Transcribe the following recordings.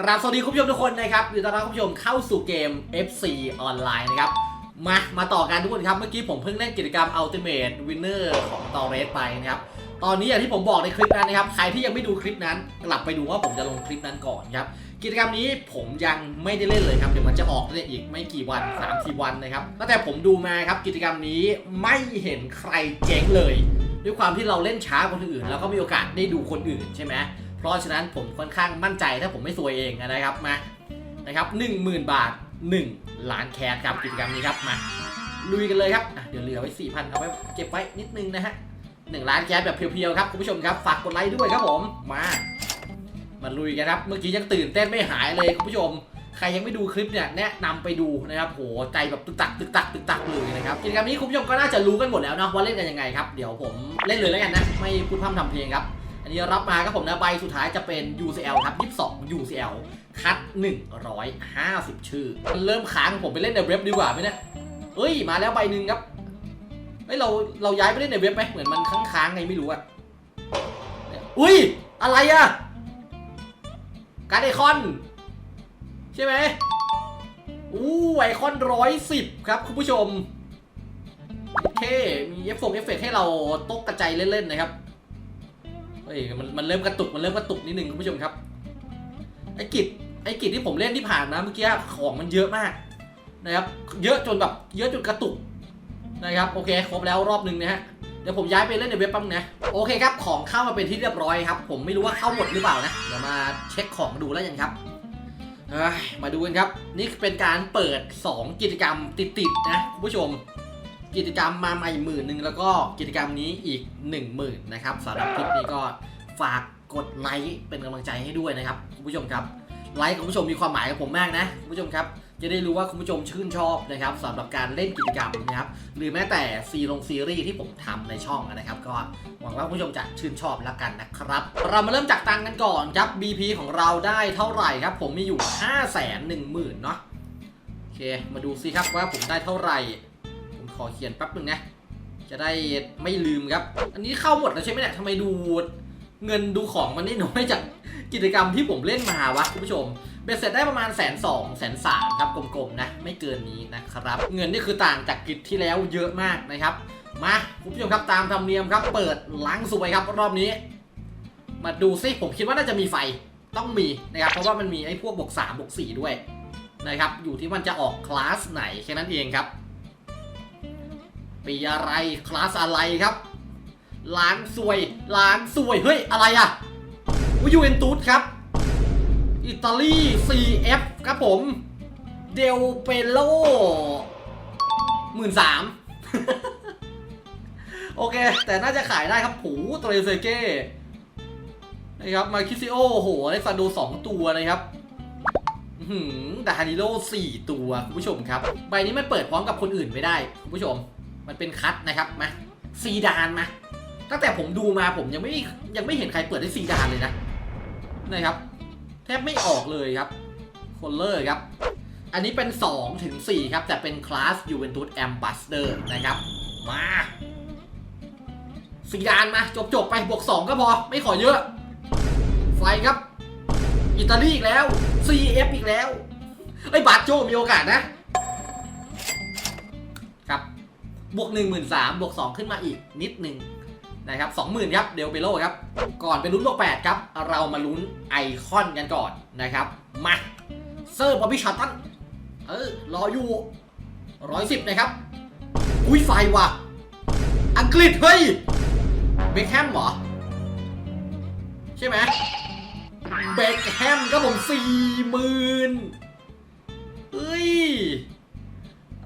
กราบสวัสดีคุณผู้ชมทุกคนนะครับยินดีต้อนรับคุณผู้ชมเข้าสู่เกม FC ออนไลน์นะครับ มา มาต่อกันทุกคนครับ เมื่อกี้ผมเพิ่งเล่นกิจกรรม Ultimate Winner ของตอเรสไปนะครับ ตอนนี้อย่างที่ผมบอกในคลิปนั้นนะครับ ใครที่ยังไม่ดูคลิปนั้น กลับไปดูว่าผมจะลงคลิปนั้นก่อนครับ กิจกรรมนี้ผมยังไม่ได้เล่นเลยครับ เดี๋ยวมันจะออกเนี่ยอีกไม่กี่วัน3ามสี่วันนะครับ ตั้งแต่ผมดูมาครับ กิจกรรมนี้ไม่เห็นใครเจ๊งเลย ด้วยความที่เราเล่นช้ากว่าคนอื่น แล้วก็มีโอกาสได้ดูคนอื่นใช่ไหม เพราะฉะนั้นผมค่อนข้างมั่นใจถ้าผมไม่ซวยเองนะครับมานะครับหนึ่งหมื่นบาท 1 ล้านแคสครับกิจกรรมนี้ครับมาลุยกันเลยครับเดี๋ยวเหลือไว้สี่พันเอาไว้เก็บไว้นิดนึงนะฮะหนึ่งล้านแคสแบบเพียวๆครับคุณผู้ชมครับฝากกดไลค์ด้วยครับผมมามาลุยกันครับ เมื่อกี้ยังตื่นเต้นไม่หายเลยคุณผู้ชม ใครยังไม่ดูคลิปเนี่ยแนะนำไปดูนะครับโหใจแบบตึกตักตึกตักตึกตักเลยนะครับกิจกรรมนี้คุณผู้ชมก็น่าจะรู้กันหมดแล้วนะว่าเล่นกันยังไงครับเดี๋ยวผมเล่นเลยแล้วกันนะไม่พูดพร่ำทำเพลงครับ อันนี้รับมาครับผมนะใบสุดท้ายจะเป็น UCL ครับ 22 UCL คัด 150 ชื่อ มันเริ่มค้างผมไปเล่นในเว็บดีกว่าไหมเนี่ยเฮ้ย มาแล้วใบหนึ่งครับเฮ้ยเราเราย้ายไปเล่นในเว็บไหมเหมือนมันค้างๆไงไม่รู้อะเนี่ยอุ้ย อะไรอะการไอคอน ใช่ไหมอู้ไอคอนร้อยสิบครับคุณผู้ชมโอเคมีเอฟเฟกต์เอฟเฟกต์ให้เราตกกระจายเล่นๆนะครับ เฮ้ยมันมันเริ่มกระตุกมันเริ่มกระตุกนิดนึงคุณผู้ชมครับ ไอ้กิจไอ้กิจที่ผมเล่นที่ผ่านมาเมื่อกี้ของมันเยอะมากนะครับ เยอะจนแบบเยอะจนกระตุกนะครับโอเคครบแล้วรอบหนึ่งนะฮะเดี๋ยวผมย้ายไปเล่นในเว็บแปั๊มงนะโอเคครับของเข้ามาเป็นที่เรียบร้อยครับ ผมไม่รู้ว่าเข้าหมดหรือเปล่านะเดี๋ยวมาเช็คของดูแล้วยังครับมาดูกันครับ นี่เป็นการเปิด 2 กิจกรรมติดๆนะคุณผู้ชม กิจกรรมมาใหม่หมื่นหนึ่งแล้วก็กิจกรรมนี้อีก 1 0,000นะครับสำหรับคลิปนี้ก็ฝากกดไลค์เป็นกำลังใจให้ด้วยนะครับคุณผู้ชมครับไลค์ของคุณผู้ชมมีความหมายกับผมมากนะคุณผู้ชมครับจะได้รู้ว่าคุณผู้ชมชื่นชอบนะครับสำหรับการเล่นกิจกรรมนะครับหรือแม้แต่ซีลงซีรีส์ที่ผมทำในช่องนะครับ ก็หวังว่าคุณผู้ชมจะชื่นชอบแล้วกันนะครับ เรามาเริ่มจากตังค์กันก่อนครับ BP ของเราได้เท่าไหร่ครับ ผมมีอยู่ 5 1 0 0 0 0เนาะโอเค มาดูซิครับว่าผมได้เท่าไหร่ ขอเขียนแป๊บนึงนะ จะได้ไม่ลืมครับ อันนี้เข้าหมดแล้วใช่ไหมเนี่ยทำไมดูเงินดูของมันนี่น้อยจากกิจกรรมที่ผมเล่นมาวะคุณผู้ชมเบ็ดเสร็จได้ประมาณแสนสองแสนสามครับกลมๆนะ ไม่เกินนี้นะครับ เงินนี่คือต่างจากกิจที่แล้วเยอะมากนะครับ มาคุณผู้ชมครับตามธรรมเนียมครับ เปิดล้างสวยครับรอบนี้ มาดูซิผมคิดว่าน่าจะมีไฟต้องมีนะครับ เพราะว่ามันมีไอ้พวกบวก3บวก4ด้วยนะครับ อยู่ที่มันจะออกคลาสไหนแค่นั้นเองครับ ปีอะไรคลาสอะไรครับ ล้างสวย ล้างสวย เฮ้ย อะไรอะวิยูเอนตูสครับ อิตาลี CF ครับผม เดลเปโลหมื่นสามโอเค แต่น่าจะขายได้ครับผูเตรเซเก้นะครับ มาคิซิโอโหอเล็กซานโดสองตัวนะครับอื้อหือดาฮานิโลสี่ตัว คุณผู้ชมครับ ใบนี้มันเปิดพร้อมกับคนอื่นไม่ได้ คุณผู้ชม มันเป็นคัทนะครับมาซีดานมาตั้งแต่ผมดูมาผมยังไม่ยังไม่เห็นใครเปิดได้ซีดานเลยนะนะครับ แทบไม่ออกเลยครับคลเลอร์ครับ อันนี้เป็น2ถึง4ครับ แต่เป็นคลาสยูเวนตุสแอมบัสเดอร์นะครับ มาสีดานมา จบจบไปบวก 2 ก็พอ ไม่ขอเยอะ ไฟครับ อิตาลีอีกแล้ว CF อีกแล้วไอ้บาโจมีโอกาสนะ บวก 1 3 0 0 0บวก 2 ขึ้นมาอีกนิดหนึ่งนะครับ20,000ครับเดลเปโลครับ ก่อนไปลุ้นบวก8ครับเรามาลุ้นไอคอนกันก่อนนะครับ มาเซอร์บอบบี้ชาตันเออรออยู่ร้อยสิบนะครับ อุ้ยไฟว่ะ อังกฤษเฮ้ยเบคแฮมเหรอ ใช่ไหมเบคแฮมก็ผมสี่หมื่นเฮ้ย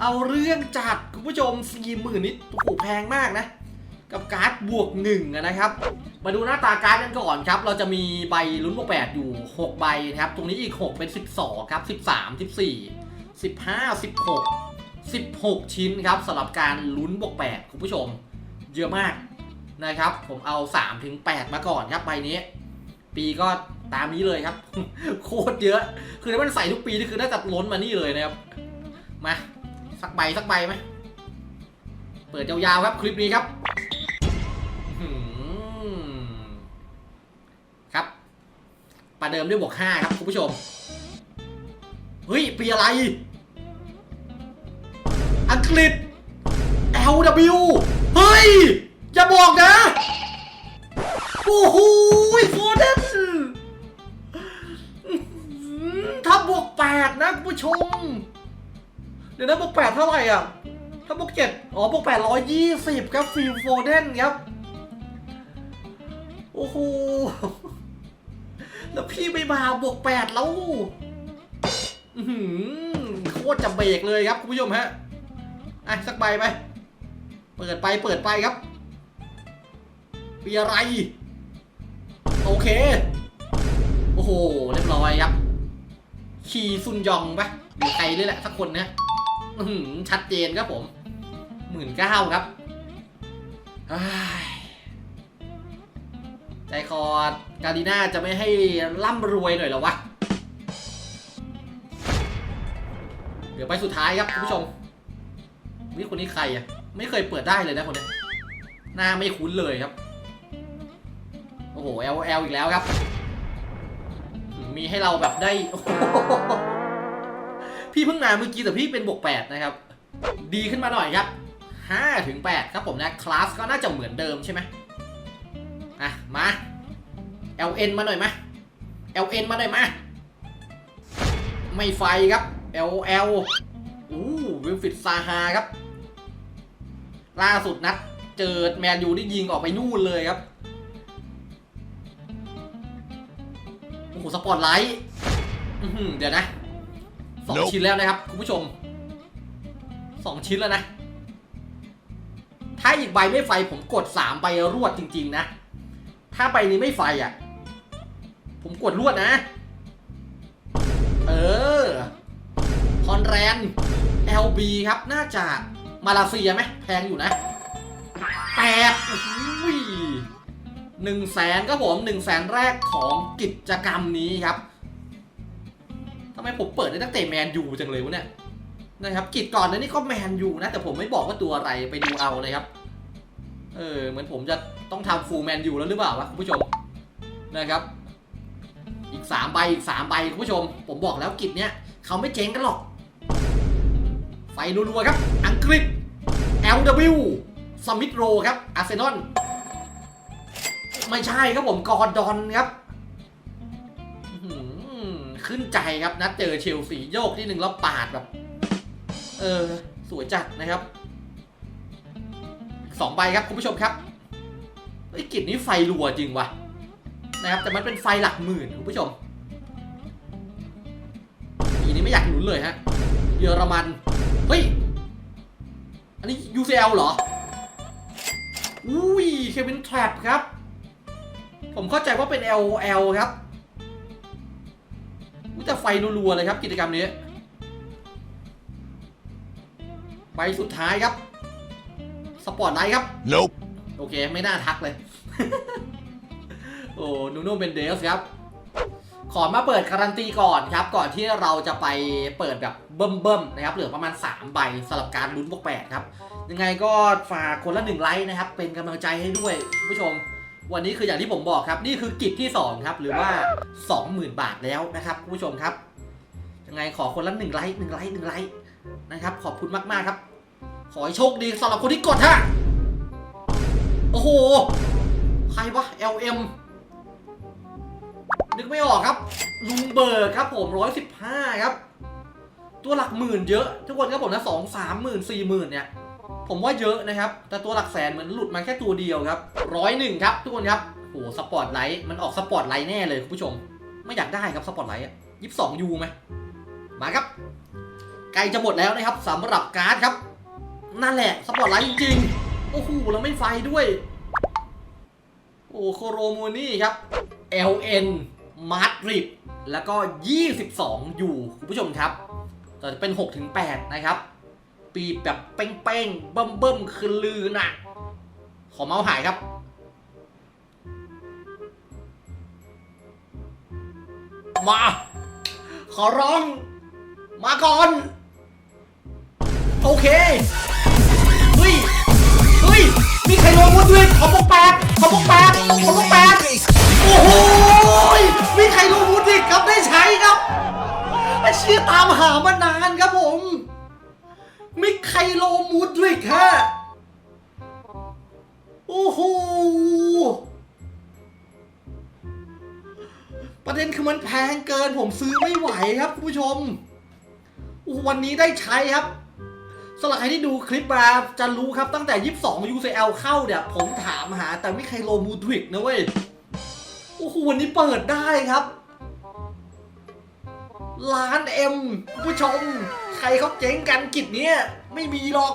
เอาเรื่องจัดคุณผู้ชมสี่หมื่นนี่โอ้โหแพงมากนะ กับการ์ดบวกหนึ่งนะครับ มาดูหน้าตาการ์ดกันก่อนครับ เราจะมีใบลุ้นบวก8อยู่ 6 ใบนะครับ ตรงนี้อีก 6 เป็น 12 ครับ 13 14 15 16 16 ชิ้นครับสำหรับการลุ้นบวก8คุณผู้ชม เยอะมากนะครับ ผมเอา 3 ถึง 8 มาก่อนครับใบนี้ ปีก็ตามนี้เลยครับ โคตรเยอะ คือถ้ามันใส่ทุกปีนี่คือน่าจะล้นมานี่เลยนะครับ มา สักใบสักใบไหมเปิดยาวๆครับคลิปนี้ครับครับ ประเดิมด้วยบวก5ครับคุณผู้ชม เฮ้ย ปีอะไร อังกฤษ LW เฮ้ย อย่าบอกนะ โอ้โหโฟเดนถ้าบวกแปดนะคุณผู้ชม ดี๋ยวนะบวกแปดเท่าไหร่อะ ถ้าบวกเจ็ดอ๋อบวกแปดร้อยยี่สิบครับฟิลโฟเดนครับ โอ้โห แล้วพี่ไม่มาบวกแปดแล้วโคตรจะเบรกเลยครับคุณผู้ชมฮะ อะ สักใบไป เปิดไปเปิดไปครับปีอะไร โอเค โอ้โห เรียบร้อยครับ คีซุนยองปะหรือใครเลยแหละสักคนนะอื้อหือ ชัดเจนครับผมหมื่นเก้าครับใจคอการดีน่าจะไม่ให้ร่ำรวยหน่อยหรอวะ เดี๋ยวไปสุดท้ายครับคุณผู้ชม นี่คนนี้ใครอะ ไม่เคยเปิดได้เลยนะคนนี้ หน้าไม่คุ้นเลยครับ โอ้โห L L อีกแล้วครับ มีให้เราแบบได้โอ้โห พี่เพิ่งมาเมื่อกี้แต่พี่เป็นบวกแปดนะครับ ดีขึ้นมาหน่อยครับห้าถึงแปดครับผมนะ คลาสก็น่าจะเหมือนเดิมใช่ไหมอะ มา LN มาหน่อยมา LN มาหน่อยมา ไม่ไฟครับ LL อู้วิลฟิดซาฮาครับ ล่าสุดนัดเจอแมนยูนี่ยิงออกไปนู่นเลยครับ โอ้โห สปอร์ตไลท์เดี๋ยวนะ สอง Nope ชิ้นแล้วนะครับคุณผู้ชมสองชิ้นแล้วนะ ถ้าอีกใบไม่ไฟผมกดสามใบรวดจริง ๆ นะ ถ้าใบนี้ไม่ไฟอะ ผมกดรวดนะ เออคอนแรน LB ครับ น่าจะมาเลเซียไหมแพงอยู่นะแปดอุ้ยหนึ่งแสนก็ผมหนึ่งแสนแรกของกิจกรรมนี้ครับทำไมผมเปิดได้ตั้งแต่แมนยูจังเลยวะเนี่ยนะครับกิจก่อนนั้นนี่ก็แมนยูนะ แต่ผมไม่บอกว่าตัวอะไรไปดูเอาเลยครับ เออเหมือนผมจะต้องทำฟูลแมนยูแล้วหรือเปล่าวะคุณผู้ชมนะครับ อีกสามใบอีกสามใบคุณผู้ชม ผมบอกแล้วกิจเนี้ยเขาไม่เจ๊งกันหรอก ไฟรัวๆครับ อังกฤษ LW สมิธโรครับอาร์เซนอลไม่ใช่ครับผมกอร์ดอนครับ ขึ้นใจครับ นัดเจอเชลซีโยกที่หนึ่งแล้วปาดแบบ เออ สวยจัดนะครับสองใบครับคุณผู้ชมครับไอ้กิจนี้ไฟรัวจริงวะนะครับแต่มันเป็นไฟหลักหมื่นคุณผู้ชมปีนี้ไม่อยากลุ้นเลยฮะเยอรมันเฮ้ยอันนี้ UCL เหรออุ้ยเควินแทรปครับ ผมเข้าใจว่าเป็น LL ครับ อุ้ยแต่ไฟรัวๆเลยครับกิจกรรมนี้ ไปสุดท้ายครับ สปอร์ตไลท์ครับ Nope. โอเค ไม่น่าทักเลย โอ้นูโน่เบนเดสครับ ขอมาเปิดการันตีก่อนครับ ก่อนที่เราจะไปเปิดแบบเบิ่มๆนะครับ เหลือประมาณ 3 ใบสำหรับการลุ้นบวกแปดครับ ยังไงก็ฝากคนละหนึ่งไลค์นะครับ เป็นกำลังใจให้ด้วยคุณผู้ชม วันนี้คืออย่างที่ผมบอกครับ นี่คือกิจที่ 2 ครับ หรือว่า 20,000 บาทแล้วนะครับคุณผู้ชมครับ ยังไงขอคนละหนึ่งไลค์หนึ่งไลค์หนึ่งไลค์นะครับ ขอบคุณมากๆครับ ขอให้โชคดีสำหรับคนที่กดฮะโอ้โห ใครวะ LM นึกไม่ออกครับ ลุงเบิร์ครับผมร้อยสิบห้าครับ ตัวหลักหมื่นเยอะ ทุกคนครับผมนะสองสามหมื่นสี่หมื่นเนี่ย ผมว่าเยอะนะครับ แต่ตัวหลักแสนเหมือนหลุดมาแค่ตัวเดียวครับร้อยหนึ่งครับทุกคนครับโหสปอร์ตไลท์มันออกสปอร์ตไลท์แน่เลยคุณผู้ชม ไม่อยากได้ครับสปอร์ตไลท์อะยี่สิบสองยูไหมมาครับใกล้จะหมดแล้วนะครับสำหรับการ์ดครับ นั่นแหละสปอร์ตไลท์จริงๆโอ้โหแล้วไม่ไฟด้วย โอ้โคโรโมนี่ครับ LN มาดริดแล้วก็ 22 อยู่คุณผู้ชมครับจะเป็น 6-8 นะครับ ปีแบบเป้งๆเบิ่มๆคือลือน่ะ ขอเมาส์หายครับ มา ขอร้อง มาก่อน โอเค เฮ้ย เฮ้ย มีใครลงมุดด้วยขอบอกแปดขอบอกแปดขอบอกแปดโอ้โหยมีใครลงมุดอีกครับได้ใช้ครับเชี่ยตามหามานานครับผม มิไคโลมูดริกฮะโอ้โห ประเด็นคือมันแพงเกินผมซื้อไม่ไหวครับคุณผู้ชม วันนี้ได้ใช้ครับสำหรับใครที่ดูคลิปมาจะรู้ครับตั้งแต่ 22 UCL เข้าเนี่ย ผมถามหาแต่ไม่ใครโลมูดริกนะเว้ย โอ้โห วันนี้เปิดได้ครับ ล้านเอ็มผู้ชม ใครเขาเจ๊งกันกิจเนี้ยไม่มีหรอก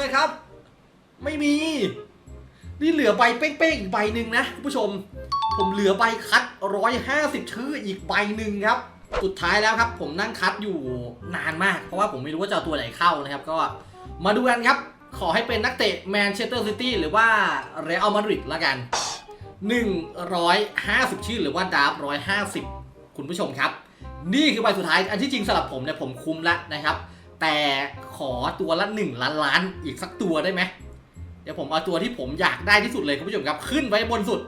นะครับ ไม่มี นี่เหลือใบเป้งๆอีกใบหนึ่งนะผู้ชม ผมเหลือใบคัด 150 ชื่ออีกใบหนึ่งครับ สุดท้ายแล้วครับ ผมนั่งคัดอยู่นานมาก เพราะว่าผมไม่รู้ว่าจะเอาตัวไหนเข้านะครับ ก็มาดูกันครับ ขอให้เป็นนักเตะแมนเชสเตอร์ซิตี้หรือว่าเรอัลมาดริดละกัน 150 ชื่อหรือว่าดาร์ฟ150 คุณผู้ชมครับ นี่คือใบสุดท้าย อันที่จริงสำหรับผมเนี่ยผมคุ้มแล้วนะครับ แต่ขอตัวละ 1 ล้านล้านอีกสักตัวได้ไหมเดี๋ยวผมเอาตัวที่ผมอยากได้ที่สุดเลยคุณผู้ชมครับ ขึ้นไว้บนสุด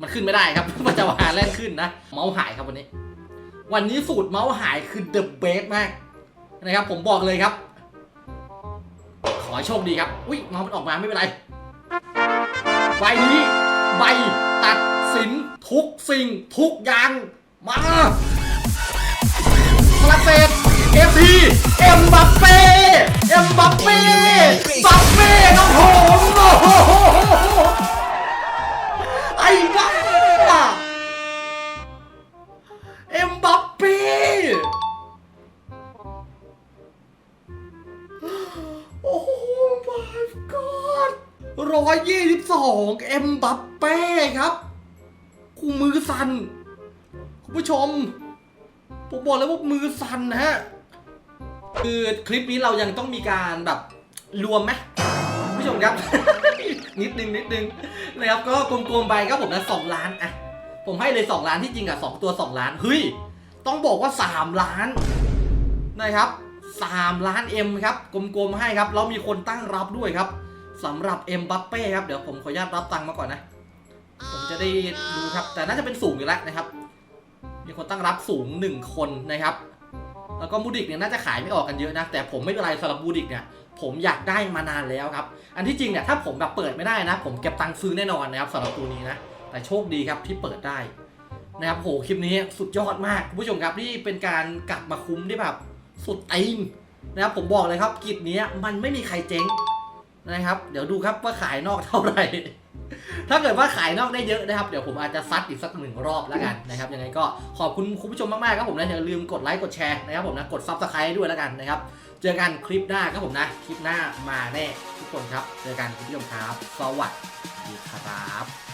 มันขึ้นไม่ได้ครับ มันจะมาแล่นขึ้นนะ เมาส์หายครับวันนี้ วันนี้สูตรเมาส์หายคือเดอะเบสมากนะครับ ผมบอกเลยครับ ขอโชคดีครับ อุ้ยเมาส์มันออกมาไม่เป็นไร ใบนี้ใบตัดสินทุกสิ่งทุกอย่างมา ฝรั่งเศสเอฟซีเอ็มบัปเป้เอ็มบัปเป้บัปเป้ครับผมโอ้โหไอ้บ้าเอ็มบัปเป้โอ้โห my god ร้อยยี่สิบสองเอ็มบัปเป้ครับกูมือสั่นคุณผู้ชม ผมบอกเลยว่ามือสั่นนะฮะ คือคลิปนี้เรายังต้องมีการแบบรวมไหมผู้ชมครับ นิดนึงนิดนึงนะครับก็กลมๆไปครับผมนะสองล้านอะผมให้เลย2ล้านที่จริงอะสองตัว 2 ล้านเฮ้ยต้องบอกว่า 3 ล้านนะครับ3ล้านเอ็มครับกลมๆให้ครับแล้วมีคนตั้งรับด้วยครับสำหรับเอ็มบัปเป้ครับเดี๋ยวผมขออนุญาตรับตังค์มาก่อนนะ ผมจะได้ดูครับ แต่น่าจะเป็นสูงอยู่แล้วนะครับ มีคนตั้งรับสูง 1 คนนะครับ แล้วก็มูดิกเนี่ยน่าจะขายไม่ออกกันเยอะนะ แต่ผมไม่เป็นไรสำหรับมูดิกเนี่ยผมอยากได้มานานแล้วครับ อันที่จริงเนี่ยถ้าผมแบบเปิดไม่ได้นะ ผมเก็บตังค์ซื้อแน่นอนนะครับสำหรับตัวนี้นะ แต่โชคดีครับที่เปิดได้นะครับโหคลิปนี้สุดยอดมากคุณผู้ชมครับนี่เป็นการกลับมาคุ้มที่แบบสุดเตีนนะครับผมบอกเลยครับกิจนี้มันไม่มีใครเจ๊งนะครับ เดี๋ยวดูครับว่าขายนอกเท่าไหร่ ถ้าเกิดว่าขายนอกได้เยอะนะครับ เดี๋ยวผมอาจจะซัดอีกสักหนึ่งรอบแล้วกันนะครับ ยังไงก็ขอบคุณคุณผู้ชมมากๆครับผมนะอย่าลืมกดไลค์กดแชร์นะครับผมนะ กดซับสไครต์ด้วยแล้วกันนะครับ เจอกันคลิปหน้าครับผมนะ คลิปหน้ามาแน่ทุกคนครับ เจอกันคุณผู้ชมครับ สวัสดีครับ